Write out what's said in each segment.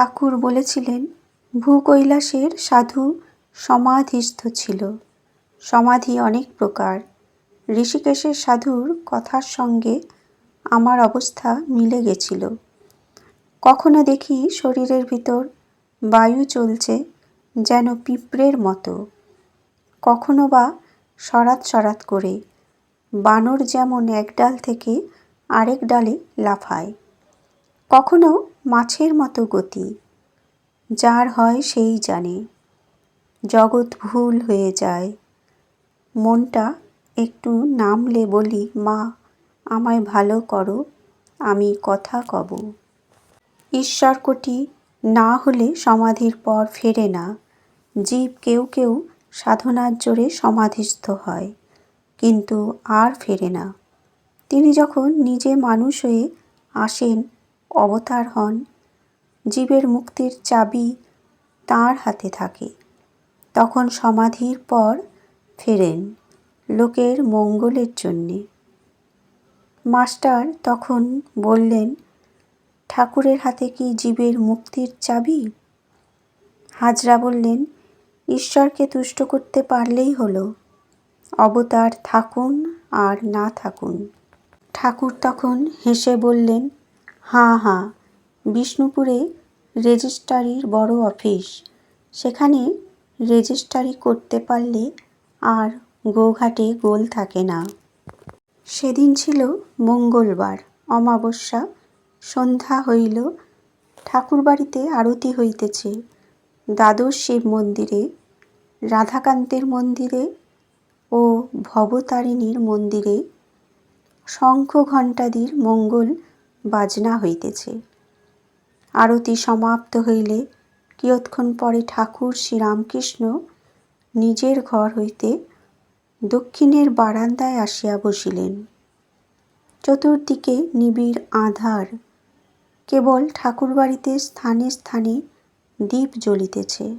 ঠাকুর বলেছিলেন, ভূকৈলাসের সাধু সমাধিস্থ ছিল। সমাধি অনেক প্রকার। ঋষিকেশের সাধুর কথার সঙ্গে আমার অবস্থা মিলে গেছিল। কখনো দেখি শরীরের ভিতর বায়ু চলছে যেন পিঁপড়ের মতো। কখনো বা সরাত সরাত করে বানর যেমন এক ডাল থেকে আরেক ডালে লাফায়। কখনো মাছের মতো গতি, যার হয় সেই জানে। জগৎ ভুল হয়ে যায়। মনটা একটু নামলে বলি, মা, আমায় ভালো করো, আমি কথা কব। ঈশ্বরকটি না হলে সমাধির পর ফেরে না। জীব কেউ কেউ সাধনার জোরে সমাধিস্থ হয়, কিন্তু আর ফেরে না। তিনি যখন নিজে মানুষ হয়ে আসেন অবতার হন। জীবের মুক্তির চাবি তার হাতে থাকে। তখন সমাধির পর ফেরেন লোকের মঙ্গলের জন্যে। মাস্টার তখন বললেন, ঠাকুরের হাতে কি জীবের মুক্তির চাবি? হাজরা বললেন, ঈশ্বরকে তুষ্ট করতে পারলেই হলো। অবতার থাকুন আর না থাকুন। ঠাকুর তখন হেসে বললেন হাঁ হাঁ, বিষ্ণুপুরে রেজিস্ট্রারির বড় অফিস। সেখানে রেজিস্ট্রারি করতে পারলে আর গোঘাটে গোল থাকে না। সেদিন ছিল মঙ্গলবার, অমাবস্যা। সন্ধ্যা হইল, ঠাকুরবাড়িতে আরতি হইতেছে। দ্বাদশ শিব মন্দিরে, রাধাকান্তের মন্দিরে ও ভবতারিণীর মন্দিরে শঙ্খ ঘণ্টাদির মঙ্গল বাজনা হইতেছে। আরতি সমাপ্ত হইলে কিয়ৎক্ষণ পরে ঠাকুর শ্রীরামকৃষ্ণ নিজের ঘর হইতে দক্ষিণের বারান্দায় আসিয়া বসিলেন। চতুর্দিকে নিবিড় আধার, কেবল ঠাকুরবাড়িতে স্থানে স্থানে দ্বীপ জ্বলিতেছে।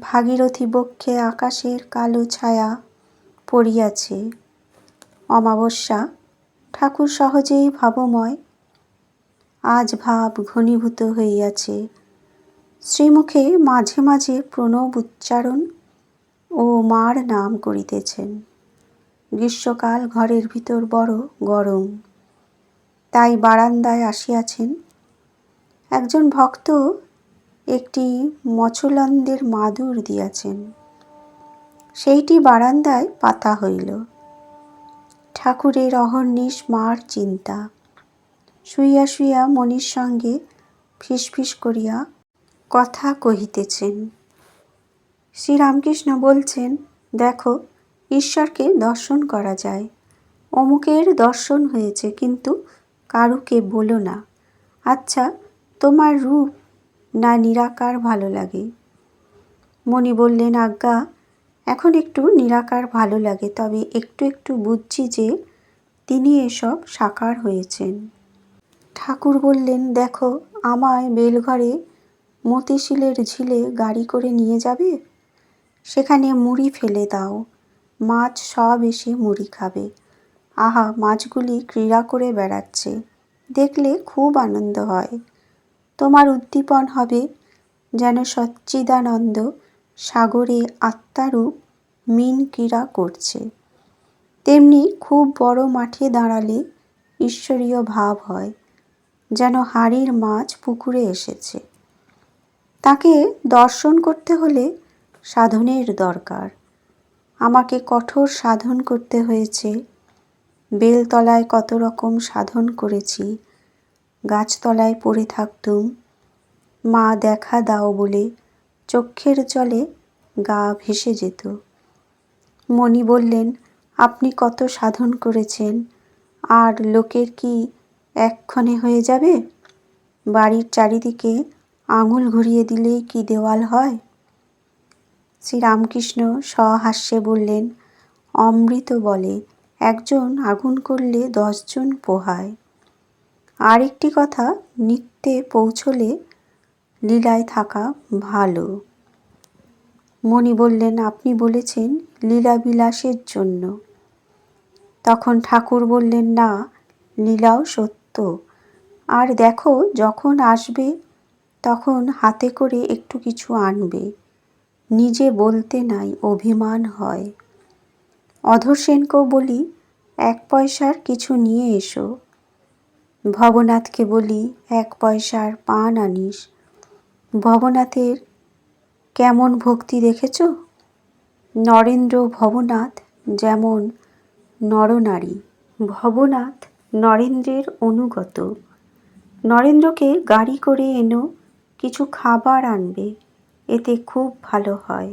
ভাগীরথী বক্ষে আকাশের কালো ছায়া পড়িয়াছে। অমাবস্যা ঠাকুর সহজেই ভাবময়। আজ ভাব ঘনীভূত হইয়াছে। শ্রীমুখে মাঝে মাঝে প্রণব উচ্চারণ ও মার নাম করিতেছেন। গ্রীষ্মকাল ঘরের ভিতর বড় গরম। তাই বারান্দায় আসিয়াছেন। একজন ভক্ত একটি মচলন্দের মাদুর দিয়াছেন। সেইটি বারান্দায় পাতা হইল। ঠাকুরের অহর্নিশ মার চিন্তা। শুইয়া শুইয়া মনির সঙ্গে ফিসফিস করিয়া কথা কহিতেছেন। শ্রীরামকৃষ্ণ বলছেন, দেখো, ঈশ্বরকে দর্শন করা যায়। অমুকের দর্শন হয়েছে, কিন্তু কারুকে বলো না। আচ্ছা তোমার রূপ না নিরাকার ভালো লাগে? মণি বললেন, আজ্ঞা এখন একটু নিরাকার ভালো লাগে, তবে একটু একটু বুঝছি যে তিনি এসব সাকার হয়েছেন। ঠাকুর বললেন, দেখো, আমায় বেলঘরে মতিশিলের ঝিলে গাড়ি করে নিয়ে যাবে? সেখানে মুড়ি ফেলে দাও, মাছ সব এসে মুড়ি খাবে। আহা, মাছগুলি ক্রীড়া করে বেড়াচ্ছে, দেখলে খুব আনন্দ হয়। তোমার উদ্দীপন হবে যেন সচ্চিদানন্দ সাগরে আত্মারূপ মিন ক্রীড়া করছে। তেমনি খুব বড় মাঠে দাঁড়ালে ঈশ্বরীয় ভাব হয়, যেন হাড়ির মাছ পুকুরে এসেছে। তাকে দর্শন করতে হলে সাধনের দরকার। আমাকে কঠোর সাধন করতে হয়েছে। বেলতলায় কত রকম সাধন করেছি, গাছতলায় পড়ে থাকতুম, মা দেখা দাও বলে চক্ষের জলে গা ভেসে যেত। মণি বললেন, আপনি কত সাধন করেছেন, আর লোকের কি এক্ষণে হয়ে যাবে? বাড়ির চারিদিকে আঙুল ঘুরিয়ে দিলেই কি দেওয়াল হয়? শ্রীরামকৃষ্ণ সহাস্যে বললেন, অমৃত বলে একজন আগুন করলে দশজন পোহায়। আরেকটি কথা নিত্যে পৌঁছলে লীলায় থাকা ভালো। মণি বললেন, আপনি বলেছেন লীলাবিলাসের জন্য। তখন ঠাকুর বললেন, না, লীলাও সত্য। আর দেখো, যখন আসবে, তখন হাতে করে একটু কিছু আনবে। নিজে বলতে নাই, অভিমান হয়। অধর সেনকেও বলি, এক পয়সার কিছু নিয়ে এসো। ভবনাথকে বলি, এক পয়সার পান আনিস। ভবনাথের কেমন ভক্তি দেখেছ? নরেন্দ্র ভবনাথ যেমন নরনারী, ভবনাথ নরেন্দ্রের অনুগত। নরেন্দ্রকে গাড়ি করে এনো কিছু খাবার আনবে, এতে খুব ভালো হয়।